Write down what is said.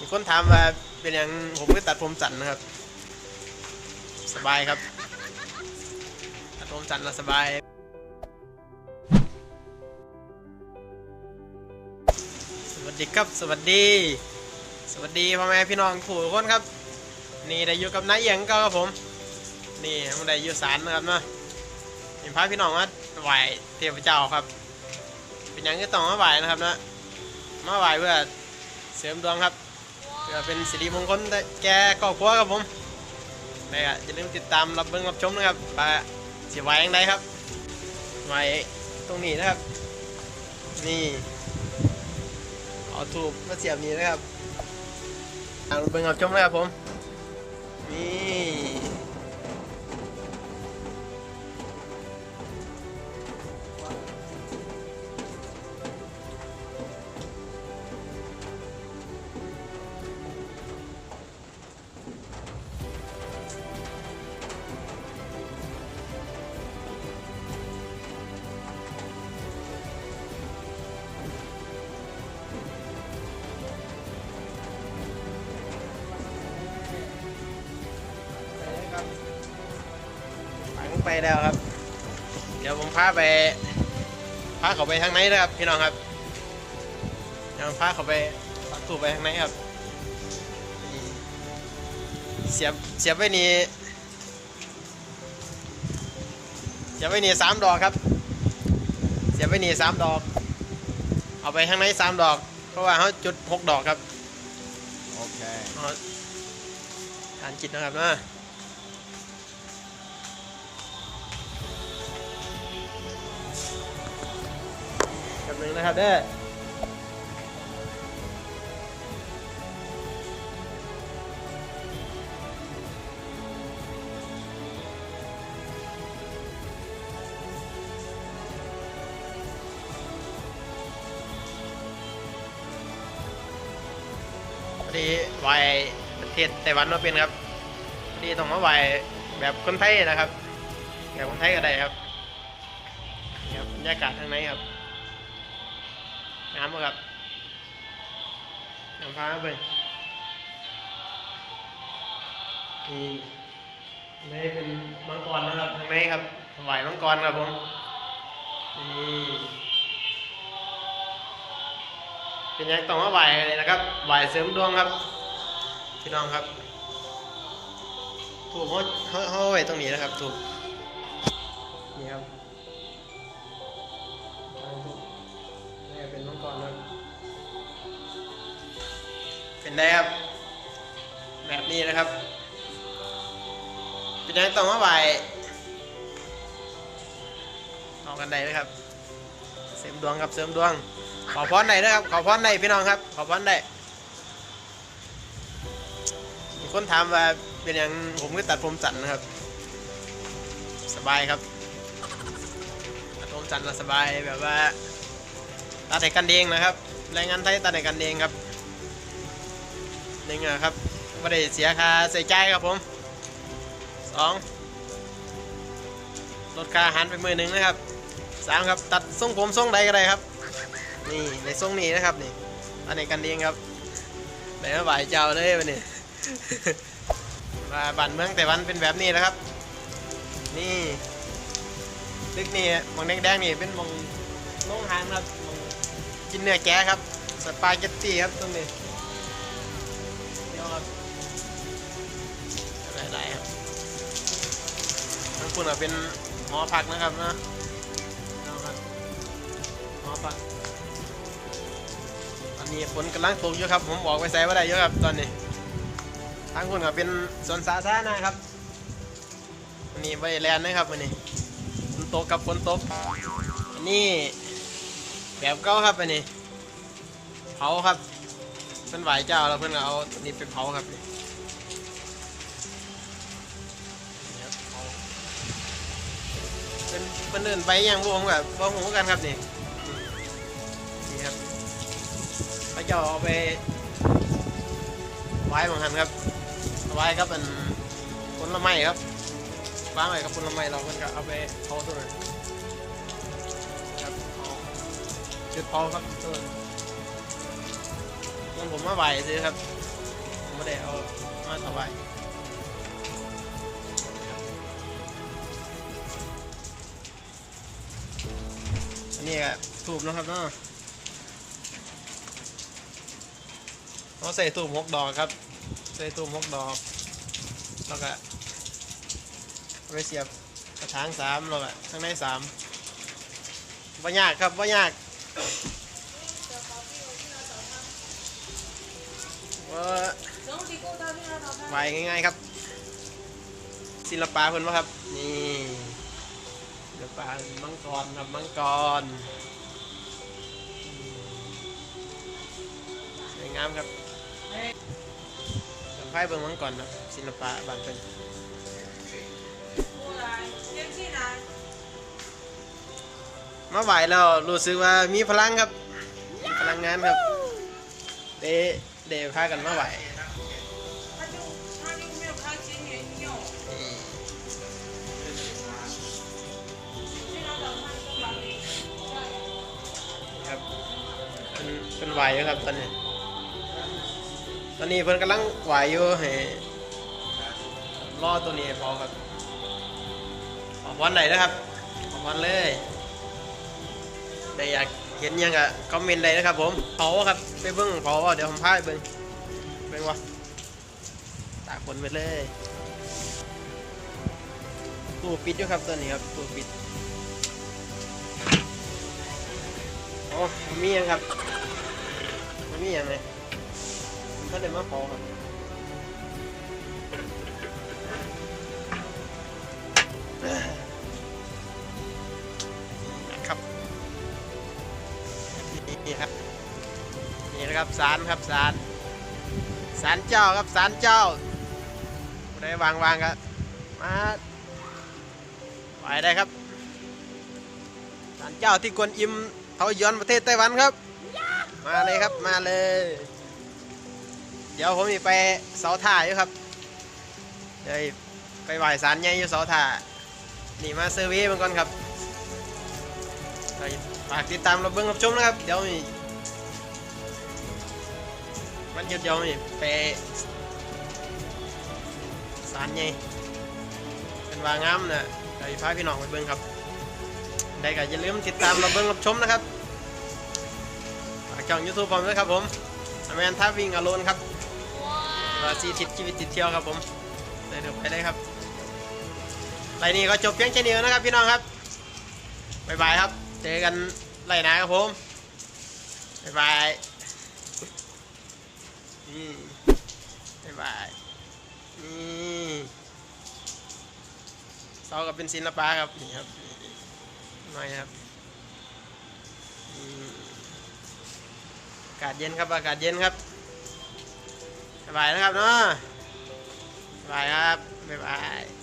มีคนถามว่าเป็นอย่างผมก็ตัดผมจันนะครับ สบายครับ ตัดผมจันทร์แล้วสบาย สวัสดีครับ สวัสดี สวัสดีพ่อแม่พี่น้องผู้ทุกคนครับ นี่ได้อยู่กับนายเอียงก็ครับผม นี่ผมได้อยู่ศาลนะครับเนาะนี่พาพี่น้องมาไหวเทพเจ้าครับ เป็นอย่างที่ต้องมาไหวนะครับเนาะมาไหวเพื่อเสริมดวงครับ พื่อเป็นสิริมงคลแก่ครอบครัวครับผมนี่ก็อย่าลืมติดตามรับเบิ้งรับชมนะครับไปสิไว้ยังไงครับไว้ตรงนี้นะครับ นี่เอาถูกมาเสียบนี้นะครับตามรับเบิ้งรับชมนะครับผมนี่ ไปแล้วครับ เดี๋ยวผมพาไปพาเขาไปทางไหนนะครับพี่น้องครับเดี๋ยวผมพาเขาไปปักตูไปทางไหนครับนี่เสียบเสียบไว้นี่เสียบไว้นี่สามดอกครับ เสียบไว้นี่สามดอก เอาไปทางไหนสามดอก เพราะว่าเขาจุดหกดอกครับ Okay. เอาอ่านจิตนะครับนะ หนึ่งนะครับเด้อพอดีไหวประเทศไต้หวันมาเป็นครับพอดีต้องมาไหวแบบคนไทยนะครับ แบบคนไทยก็ได้ครับครับบรรยากาศทางในครับ น้ำบ่ครับน้ำฟ้าไปนี่นี่เป็นมังกรนะครับทางในครับไหวมังกรครับผมนี่เป็นยังต้องมาไหวเลยนะครับไหวเสริมดวงครับพี่น้องครับ ถูกเขาเขาเขาไว้ตรงนี้นะครับถูกนี่ครับ เป็นได้ครับแบบนี้นะครับ เป็นยังต้องมาไหวเอากันได้นะครับ เสริมดวงครับเสริมดวง ขอพรได้นะครับ ขอพรได้พี่น้องครับ ขอพรได้มีคนถามว่าเป็นอยังผมก็ตัดผมจันนะครับ สบายครับตัดผมจันทร์แล้วสบายแบบว่าตัดให้กันเองนะครับ แรงงานไทยตัดให้กันเองครับ หนึ่งอะครับไม่ได้เสียค่าใส่ใจครับผมสองลดค่าอาหารไปมือหนึ่งนะครับสามครับตัดทรงผมทรงใดก็ได้ครับ นี่ในทรงนี้นะครับนี่ตัดให้กันเองครับไหนมาบ่ายเจ้าเลยวันนี้มาบ้านเมืองแต่วันเป็นแบบนี้นะครับ นี่ตึกนี่มองแดงๆนี่เป็นมองโรงอาหารครับมองกินเนื้อแกะครับสปาเกตตี้ครับตรงนี้ ยวครับหลายๆครับทั้งคุณอะเป็นหอพักนะครับนะเอาครับหอพักตอนนี้ฝนกำลังตกอยู่ครับ ผมบอกไปใส่ว่าได้เยอะครับตอนนี้ทั้งคุณก็เป็นสวนสาธารณะครับวันนี้ไปแลนด์นะครับวันนี้ฝนตกกับฝนตกอันนี้แบบเก่าครับอันนี้เผาครับ เพิ่นไหวเจ้าแล้วเพิ่อนเอาตัวนี้ไปเผาครับนี่นี่ครับเป็นเพิ่นเดินไปอยังพวกผมกับว่าหูกันครับนี่นี่ครับพระเจ้าเอาไปไว้บางหันครับไว้ครับเป็นผลไม้ครับวางไว้กับผลไม้เราเพิ่นก็เอาไปเผาตัวนั้นครับเอาจุดเผาครับต้นนี่ มันผมมาไหวซื้อครับผมไม่ได้เอามาถวายอันนี้ก็ถูกนะครับเนาะเราใส่ตูมหกดอกครับ ใส่ตูมหกดอก แล้วก็ไปเสียบกระถางสามแล้วก็ข้างในสามว่ายากครับว่ายาก วาไหวง่ายๆครับ ศิลปะเพิ่นว่าครับ นี่ศิลปะมังกรครับมังกรสวยงามครับสัมภาษณ์เบิ่งมังกรครับศิลปะบานเป็นมาไหวแล้วรู้สึกว่ามีพลังครับ มีพลังงานครับเด เดพากันมาไหวครับเป็นเป็นไหวอยู่ครับตอนนี้ ตอนนี้เพิ่นกำลังไหวอยู่ให้รอตัวนี้ให้พอครับออกวันไหนนะครับออกวันเลยแต่อยาก เห็นยังอะคอมเมนต์ได้นะครับผมเผาครับไปเบิ้งเผาเดี๋ยวผมพาไปเบิ้งเบิ้งวะตากฝนไปเลยตู้ปิดอยู่ครับตัวนี้ครับตู้ปิดโอ้มันมีหยังครับมียังเลยผมก็เลยมาเผาครับ นี่ครับนี่นะครับศาลครับศาลศาลเจ้าครับศาลเจ้าผู้วางวางครับมาไปได้ครับศาลเจ้าที่กวนอิมเทาหยวนประเทศไต้หวันครับ มาเลยครับมาเลย เดี๋ยวผมจะไปเสาท่าอยู่ครับเดี๋ยวไปไหว้ศาลใหญ่อยู่เสาท่านี่มาเซอร์วย์มันก่อนครับไป ฝากติดตามเราเบิ้งรับชมนะครับ เดี๋ยวมีมันเดี๋ยวมีไปสารไงเป็นวางงามนะเดี๋ยพาพี่น้องไปเบิ้งครับ ได้ก็อย่าลืมติดตามเราเบิ้งรับชมนะครับฝากช่องยูทูบผมด้วยครับผมอแมนท่าวิ่งอโลนครับว่าซีทิศชีวิตติดเที่ยวครับผมได้เดี๋ยวไปเลยครับไรนี้ก็จบเพียงแค่นี้นะครับพี่น้องครับบ๊ายบายครับ เจอกันไรนะครับผม บ๊ายบายนี่บ๊ายบายนี่เสากับเป็นศิลปะครับ นี่ครับหน่อยครับอากาศเย็นครับ อากาศเย็นครับบ๊ายบายนะครับเนาะบ๊ายบายครับบ๊ายบาย